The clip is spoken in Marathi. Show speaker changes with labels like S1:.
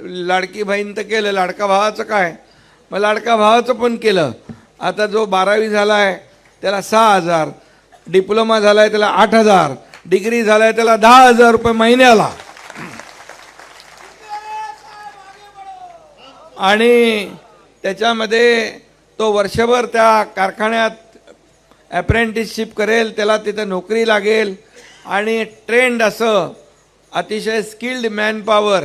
S1: लाडकी बहीण तर केलं लाडका भावाचं काय? मग लाडका भावाचं पण केलं. आता जो बारावी झाला आहे त्याला सहा हजार. डिप्लोमा झाला आहे त्याला आठ हजार. डिग्री झाला आहे त्याला दहा हजार रुपये महिन्याला. आणि त्याच्यामध्ये तो वर्षभर त्या कारखान्यात ॲप्रेंटिसशिप करेल त्याला तिथं नोकरी लागेल. आणि ट्रेंड असं अतिशय स्किल्ड मॅनपॉवर